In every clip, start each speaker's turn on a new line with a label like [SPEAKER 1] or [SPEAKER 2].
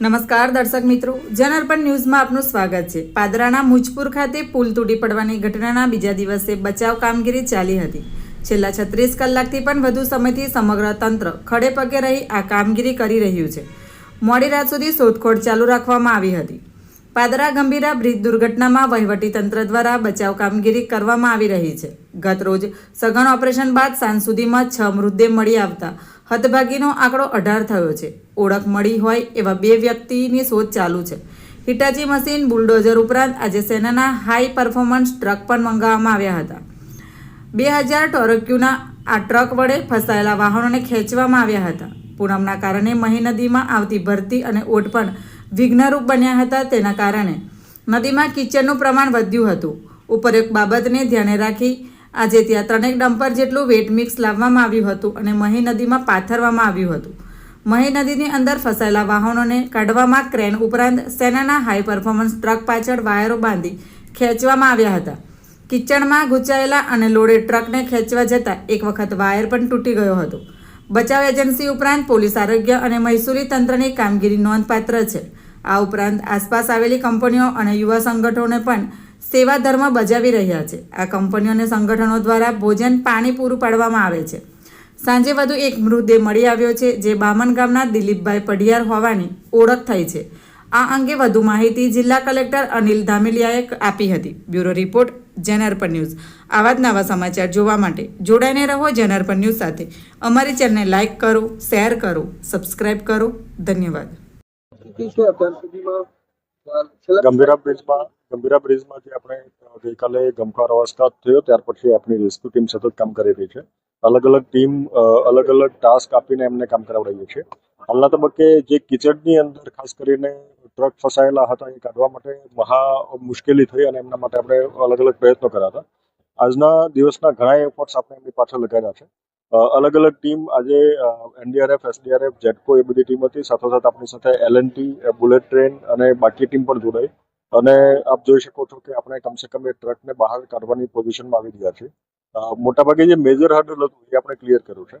[SPEAKER 1] નમસ્કાર દર્શક મિત્રો જનઅર્પણ ન્યૂઝમાં આપનું સ્વાગત છે. પાદરાના મુજપુર ખાતે પુલ તૂટી પડવાની ઘટનાના બીજા દિવસે બચાવ કામગીરી ચાલી હતી. છેલ્લા છત્રીસ કલાકથી પણ વધુ સમયથી સમગ્ર તંત્ર ખડે પગે રહી આ કામગીરી કરી રહ્યું છે. મોડી રાત સુધી શોધખોળ ચાલુ રાખવામાં આવી હતી. પાદરા ગંભીરા બ્રિજ દુર્ઘટનામાં વહીવટી તંત્ર દ્વારા બચાવ કામગીરી કરવામાં આવી રહી છે. ગત રોજ સઘન ઓપરેશન બાદ સાંજ સુધીમાં છ મૃતદેહ મળી આવતા હતભાગીનો આંકડો અઢાર થયો છે. ઓળખ મળી હોય એવા બે વ્યક્તિની શોધ ચાલુ છે. હિટાચી મશીન બુલડોઝર ઉપરાંત આજે સેનાના હાઈ પરફોર્મન્સ ટ્રક પણ મંગાવવામાં આવ્યા હતા. બે હજાર ટોરક્યુના આ ટ્રક વડે ફસાયેલા વાહનોને ખેંચવામાં આવ્યા હતા. પૂનમના કારણે મહી નદીમાં આવતી ભરતી અને ઓટ પણ વિઘ્નરૂપ બન્યા હતા તેના કારણે. નદીમાં કિચડનું પ્રમાણ વધ્યું હતું. ઉપરોક્ત બાબતને ધ્યાને રાખી આજે ત્યાં ત્રણેક ડમ્પર જેટલું વેટ મિક્સ લાવવામાં આવ્યું હતું અને મહી નદીમાં પાથરવામાં આવ્યું હતું. મહી નદીની અંદર ફસાયેલા વાહનોને કાઢવામાં ક્રેન ઉપરાંત સેનાના હાઈ પરફોર્મન્સ ટ્રક પાછળ વાયરો બાંધી ખેંચવામાં આવ્યા હતા. કિચડમાં ગૂંચાયેલા અને લોડેડ ટ્રકને ખેંચવા જતાં એક વખત વાયર પણ તૂટી ગયો હતો. બચાવ એજન્સી ઉપરાંત પોલીસ આરોગ્ય અને મહેસૂલી તંત્રની કામગીરી નોંધપાત્ર છે. આ ઉપરાંત આસપાસ આવેલી કંપનીઓ અને યુવા સંગઠનોને પણ સેવા ધર્મ બજાવી રહ્યા છે. આ કંપનીઓ અને સંગઠનો દ્વારા ભોજન, પાણી પૂરું પાડવામાં આવે છે. સાંજે વધુ એક મૃતદેહ મળી આવ્યો છે, જે બામન ગામના દિલીપભાઈ પઢિયાર હોવાની ઓળખ થઈ છે. આ અંગે વધુ માહિતી જિલ્લા કલેક્ટર અનિલ ધામેલિયાએ આપી હતી. Bureau report Janarpan news. આવા જ નવા સમાચાર જોવા માટે જોડાઈને રહો જનાર્પણ ન્યૂઝ સાથે. અમારી ચેનલને લાઇક કરો, શેર કરો, સબસ્ક્રાઇબ કરો. ધન્યવાદ.
[SPEAKER 2] ગંભીરા બ્રિજમાં જે આપણે ગઈકાલે ગમખ્વાર અવસ્થા થયો, ત્યાર પછી આપણી રેસ્ક્યુ ટીમ સતત કામ કરી રહી છે. અલગ અલગ ટીમ અલગ અલગ ટાસ્ક આપીને એમને કામ કરાવડાવીએ છીએ. હાલના તબક્કે જે કિચડની અંદર, ખાસ કરીને ટ્રક ફસાયેલા હતા, એ કાઢવા માટે મહા મુશ્કેલી થઈ અને એમના માટે આપણે અલગ અલગ પ્રયત્નો કર્યા હતા. આજના દિવસના ઘણા એફર્ટ્સ આપણે એમની પાછળ લગાડ્યા છે. અલગ અલગ ટીમ આજે એનડીઆરએફ, એસડીઆરએફ જેટકો એ બધી ટીમ હતી. સાથોસાથ આપણી સાથે એલએનટી બુલેટ ટ્રેન અને બાકી ટીમ પણ જોડાઈ. અને આપ જોઈ શકો છો કે આપણે કમસે કમ એ ટ્રકને બહાર કાઢવાની પોઝિશનમાં આવી ગયા છે મોટાભાગે જે મેજર હર્ડલ હતું એ આપણે ક્લિયર કર્યું છે.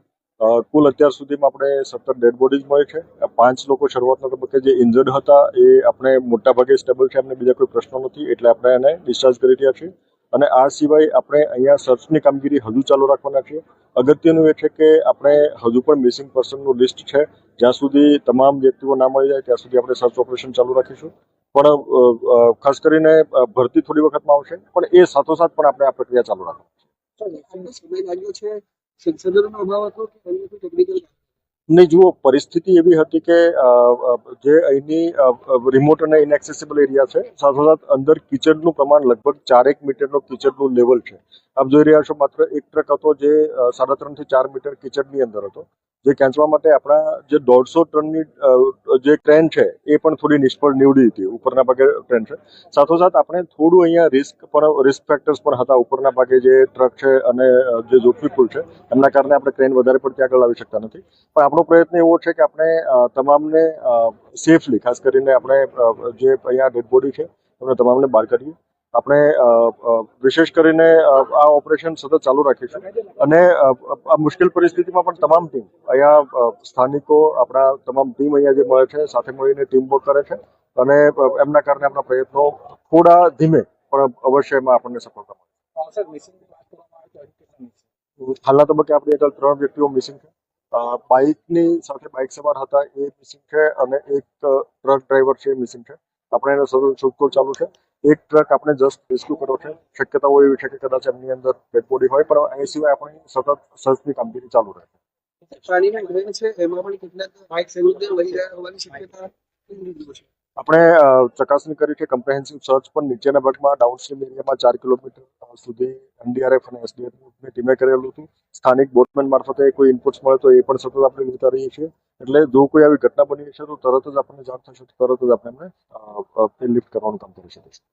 [SPEAKER 2] કુલ અત્યાર સુધીમાં આપણે સત્તર ડેડ બોડીઝ મળી છે. પાંચ લોકો શરૂઆતના તબક્કે જે ઇન્જર્ડ હતા એ આપણે મોટાભાગે સ્ટેબલ છે એમને બીજા કોઈ પ્રશ્નો નથી. એટલે આપણે એને ડિસ્ચાર્જ કરી રહ્યા છીએ. અને આ સિવાય આપણે અહીંયા સર્ચની કામગીરી હજુ ચાલુ રાખવાના છીએ. અગત્યનું એ છે કે આપણે હજુ પણ મિસિંગ પર્સનનું લિસ્ટ છે. જ્યાં સુધી તમામ વ્યક્તિઓ ના મળી જાય, ત્યાં સુધી આપણે સર્ચ ઓપરેશન ચાલુ રાખીશું. પણ ખાસ કરીને ભરતી થોડી વખતમાં આવશે, પણ એ સાથોસાથ પણ આપણે આ પ્રક્રિયા ચાલુ
[SPEAKER 3] રાખવાની છે. સંસાધનોનો અભાવ હતો કે ટેકનિકલ
[SPEAKER 2] નહીં જુઓ, પરિસ્થિતિ એવી હતી કે જે અહીંની રિમોટ અને ઇનએક્સેસિબલ એરિયા છે સાથોસાથ અંદર કિચડનું પ્રમાણ લગભગ ચારેક મીટરનો કિચડનું લેવલ છે. આપ જોઈ રહ્યા છો માત્ર એક ટ્રક હતો જે સાડા ત્રણથી ચાર મીટર કિચડની અંદર હતો, જે ખેંચવા માટે આપણા જે દોઢસો ટનની જે ટ્રેન છે એ પણ થોડી નિષ્ફળ નીવડી હતી, ઉપરના ભાગે ટ્રેન છે. સાથોસાથ આપણે થોડું અહીંયા રિસ્ક પણ રિસ્ક ફેક્ટર્સ પણ હતા, ઉપરના ભાગે જે ટ્રક છે અને જે જોખમી પુલ છે, એમના કારણે આપણે ક્રેન વધારે પડતી આગળ લાવી શકતા નથી. પણ આપણો પ્રયત્ન એવો છે કે આપણે તમામને સેફલી ખાસ કરીને આપણે જે અહીંયા ડેડ બોડી છે, એમને તમામને બહાર કાઢીએ. આપણે વિશેષ કરીને આ ઓપરેશન સતત ચાલુ રાખીશું. અને આ મુશ્કેલ પરિસ્થિતિમાં પણ તમામ ટીમ અહીંયા સ્થાનિકો આપણા તમામ ટીમ અહીંયા જે મળે છે સાથે મળીને ટીમ વર્ક કરે છે અને એમના કારણે આપણા પ્રયત્નો થોડા ધીમે પણ અવશ્ય એમાં આપણને સફળતા મળે? હાલના તબક્કે આપણે આગળ ત્રણ વ્યક્તિઓ મિસિંગ છે. બાઇકની સાથે બાઇક સવાર હતા એ મિસિંગ છે અને એક ટ્રક ડ્રાઈવર છે એ મિસિંગ છે. આપણે એને સતત શોધખોળ ચાલુ છે. એક ટ્રક આપણે જસ્ટ રેસ્ક્યુ કર્યો છે. શક્યતાઓ એવી છે કે કદાચ એમની અંદર ડેડ બોડી હોય, પણ એ સિવાય આપણી સતત સર્ચની કામગીરી ચાલુ રહે
[SPEAKER 3] પાણીના ડ્રેન છે, એમાં પણ કેટલાક બાઇક સમુદ્ર વહી રહ્યા હોવાની શક્યતા છે.
[SPEAKER 2] આપણે ચકાસણી કરી કે કમ્પ્રેહેન્સિવ સર્ચ પણ નીચેના ભાગમાં ડાઉનસ્ટ્રીમ એરિયામાં ચાર કિલોમીટર સુધી એનડીઆરએફ અને એસડીએફની ટીમે કરેલું હતું. સ્થાનિક બોટમેન મારફતે કોઈ ઇનપુટ્સ મળે તો એ પણ સતત આપણે લેતા રહીએ છીએ. એટલે જો કોઈ આવી ઘટના બની છે તો તરત જ આપણને જાણ થશે, તો તરત જ આપણે લિફ્ટ કરવાનું કામ કરી શકીશું